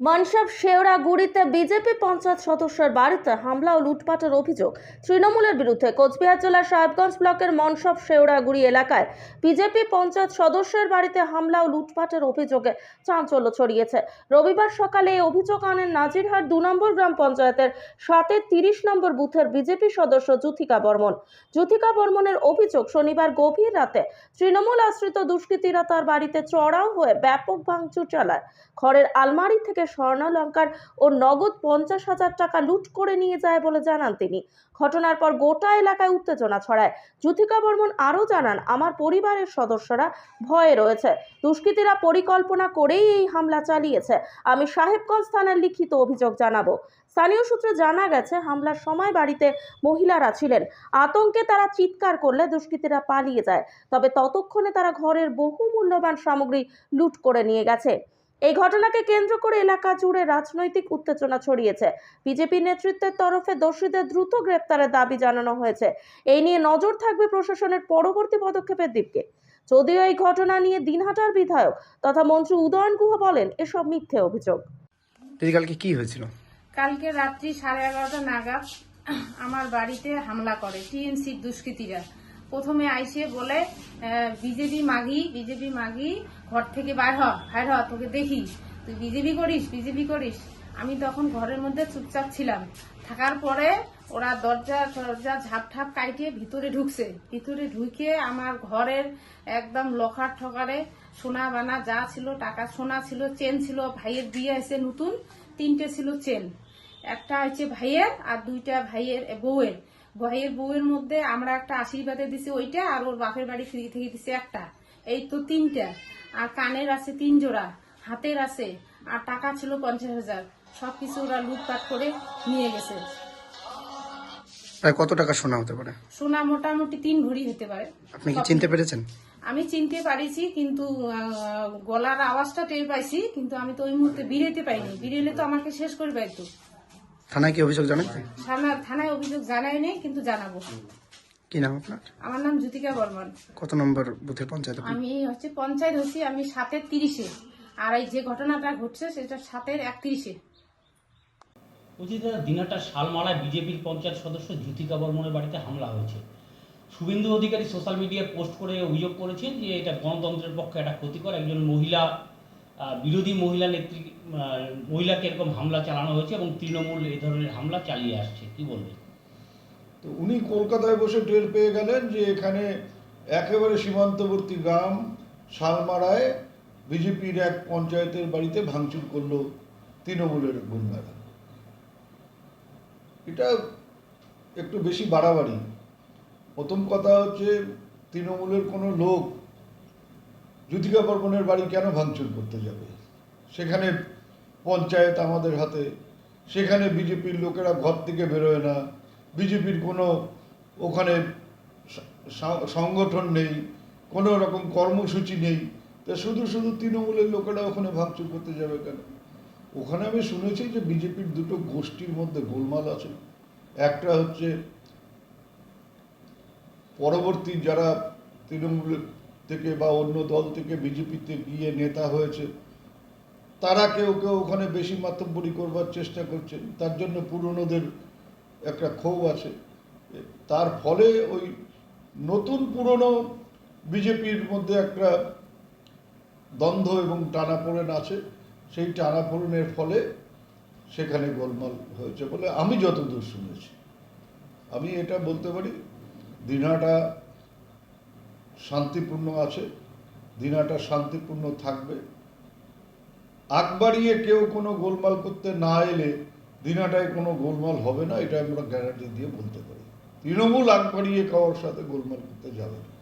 মনসাব শেওড়াগুড়িতে BJP panchayat সদস্যের বাড়িতে হামলা ও লুটপাটের অভিযোগ তৃণমূলের বিরুদ্ধে। কোচবিহার জেলার সাহেবগঞ্জ ব্লকের মনসব শেওড়াগুড়ি এলাকায় বিজেপি পঞ্চায়েত সদস্যের বাড়িতে হামলা ও লুটপাটের অভিযোগে চাঞ্চল্য ছড়িয়েছে। রবিবার সকালে এই অভিযোগ আনেন নাজিরহাট দু নম্বর গ্রাম পঞ্চায়েতের সাতের তিরিশ নম্বর বুথের বিজেপি সদস্য যুথিকা বর্মন। যুথিকা বর্মনের অভিযোগ শনিবার গভীর রাতে তৃণমূল আশ্রিত দুষ্কৃতীরা তার বাড়িতে চড়াও হয়ে ব্যাপক ভাঙচুর চালায়। ঘরের আলমারি থেকে স্বর্ণালঙ্কার ও নগদ পঞ্চাশ হাজার টাকা লুট করে নিয়ে যায় বলে জানান তিনি। ঘটনার পর গোটা এলাকায় উত্তেজনা ছড়ায়। যুথিকা বর্মন আরও জানান, আমার পরিবারের সদস্যরা ভয়ে রয়েছে। দুষ্কৃতীরা পরিকল্পনা করেই এই হামলা চালিয়েছে। আমি সাহেবগঞ্জ থানার লিখিত অভিযোগ জানাব। স্থানীয় সূত্রে জানা গেছে, হামলার সময় বাড়িতে মহিলারা ছিলেন। আতঙ্কে তারা চিৎকার করলে দুষ্কৃতীরা পালিয়ে যায়। তবে ততক্ষণে তারা ঘরের বহু মূল্যবান সামগ্রী লুট করে নিয়ে গেছে। এই ঘটনাকে কেন্দ্র করে এলাকা জুড়ে রাজনৈতিক উত্তেজনা ছড়িয়েছে। বিজেপি নেতৃত্বের তরফে দোষীদের দ্রুত গ্রেপ্তারের দাবি জানানো হয়েছে। এই নিয়ে নজর থাকবে প্রশাসনের পরবর্তী পদক্ষেপের দিকে। যদিও এই ঘটনা নিয়ে দিনহাটার বিধায়ক তথা মন্ত্রী উদয়ন গুহ বলেন এসব মিথ্যে অভিযোগ। কালকে কি হয়েছিল? কালকে রাত্রি সাড়ে এগারোটা নাগাদ আমার বাড়িতে হামলা করে টিএনসি দুষ্কৃতীরা। প্রথমে আইসে বলে বিজেপি মাগি বিজেপি মাগি, ঘর থেকে বাইর হ বাইর হ, তোকে দেখি। তুই বিজেপি করিস বিজেপি করিস। আমি তখন ঘরের মধ্যে চুপচাপ ছিলাম। থাকার পরে ওরা দরজা দরজা ঝাপঠাপ কাইটে ভিতরে ঢুকছে। ভিতরে ঢুকে আমার ঘরের একদম লখার ঠকারে সোনা বানা যা ছিল, টাকা সোনা ছিল, চেন ছিল, ভাইয়ের বিয়ে আছে নতুন, তিনটে ছিল চেন। একটা হচ্ছে ভাইয়ের আর দুইটা ভাইয়ের বউয়ের। ভাইয়ের বউয়ের মধ্যে আমরা একটা আশীর্বাদে দিছি ওইটা আর ওর বাপের বাড়ি ফিরে থেকে দিছি একটা। এই তো তিনটা। আর কানের আছে তিন জোড়া হাতের আছে আর টাকা ছিল পঞ্চাশ হাজার। সবকিছু ওরা লুটপাট করে নিয়ে গেছে। কত টাকা শোনা হতে পারে? সোনা মোটামুটি তিন ভরি হতে পারে। আপনি কি চিনতে পেরেছেন? আমি চিনতে পারিছি কিন্তু গলার আওয়াজটা টের পাইছি কিন্তু আমি তো ওই মুহূর্তে বিরেতে পাইনি বিরেলে তো আমাকে শেষ করে পাইতো থানায় কি অভিযোগ জানাতে থানা থানায় অভিযোগ জানাই নেই কিন্তু জানাব। কি নাম আপনার? আমার নাম জ্যোতিকা বর্মন। কত নম্বর বুথের পঞ্চায়েত? আমি হচ্ছে পঞ্চায়েত হচ্ছি আমি সাতের তিরিশে। আর এই যে ঘটনাটা ঘটছে সেটা সাতের একত্রিশে। বলছি দিনাটা শালমালায় বিজেপির পঞ্চায়েত সদস্য জ্যোতিকা বর্মনের বাড়িতে হামলা হয়েছে। শুভেন্দু অধিকারী সোশ্যাল মিডিয়ায় পোস্ট করে অভিযোগ করেছেন যে এটা গণতন্ত্রের পক্ষে একটা ক্ষতিকর একজন মহিলা বিরোধী মহিলা নেত্রী মহিলাকে এরকম হামলা চালানো হয়েছে এবং তৃণমূল এই ধরনের হামলা চালিয়ে আসছে। কি বলবেন? তো উনি কলকাতায় বসে টের পেয়ে গেলেন যে এখানে একেবারে সীমান্তবর্তী গ্রাম শালমারায় বিজেপির এক পঞ্চায়েতের বাড়িতে ভাঙচুর করল তৃণমূলের গুন্ডারা। এটা একটু বেশি বাড়াবাড়ি। প্রথম কথা হচ্ছে তৃণমূলের কোনো লোক জ্যোতিকা বর্মনের বাড়ি কেন ভাঙচুর করতে যাবে? সেখানে পঞ্চায়েত আমাদের হাতে, সেখানে বিজেপির লোকেরা ঘর থেকে বেরোয় না, বিজেপির কোনো ওখানে সংগঠন নেই, কোনো রকম কর্মসূচি নেই, তা শুধু শুধু তৃণমূলের লোকেরা ওখানে ভাঙচুর করতে যাবে কেন? ওখানে আমি শুনেছি যে বিজেপির দুটো গোষ্ঠীর মধ্যে গোলমাল আছে। একটা হচ্ছে পরবর্তী যারা তৃণমূল থেকে বা অন্য দল থেকে বিজেপিতে গিয়ে নেতা হয়েছে, তারা কেউ কেউ ওখানে বেশি মাতব্বরি করবার চেষ্টা করছে। তার জন্য পুরনোদের একটা ক্ষোভ আছে। তার ফলে ওই নতুন পুরনো বিজেপির মধ্যে একটা দ্বন্দ্ব এবং টানাপোড়েন আছে। সেই টানাপোড়েনের ফলে সেখানে গোলমাল হয়েছে বলে আমি যতদূর শুনেছি। আমি এটা বলতে পারি দিনাটা শান্তিপূর্ণ আছে, দিনাটা শান্তিপূর্ণ থাকবে। আগ বাড়িয়ে কেউ কোনো গোলমাল করতে না এলে দিনাটায় কোনো গোলমাল হবে না, এটা আমরা গ্যারান্টি দিয়ে বলতে পারি। তৃণমূল আগ বাড়িয়ে কারোর সাথে গোলমাল করতে যাবে না।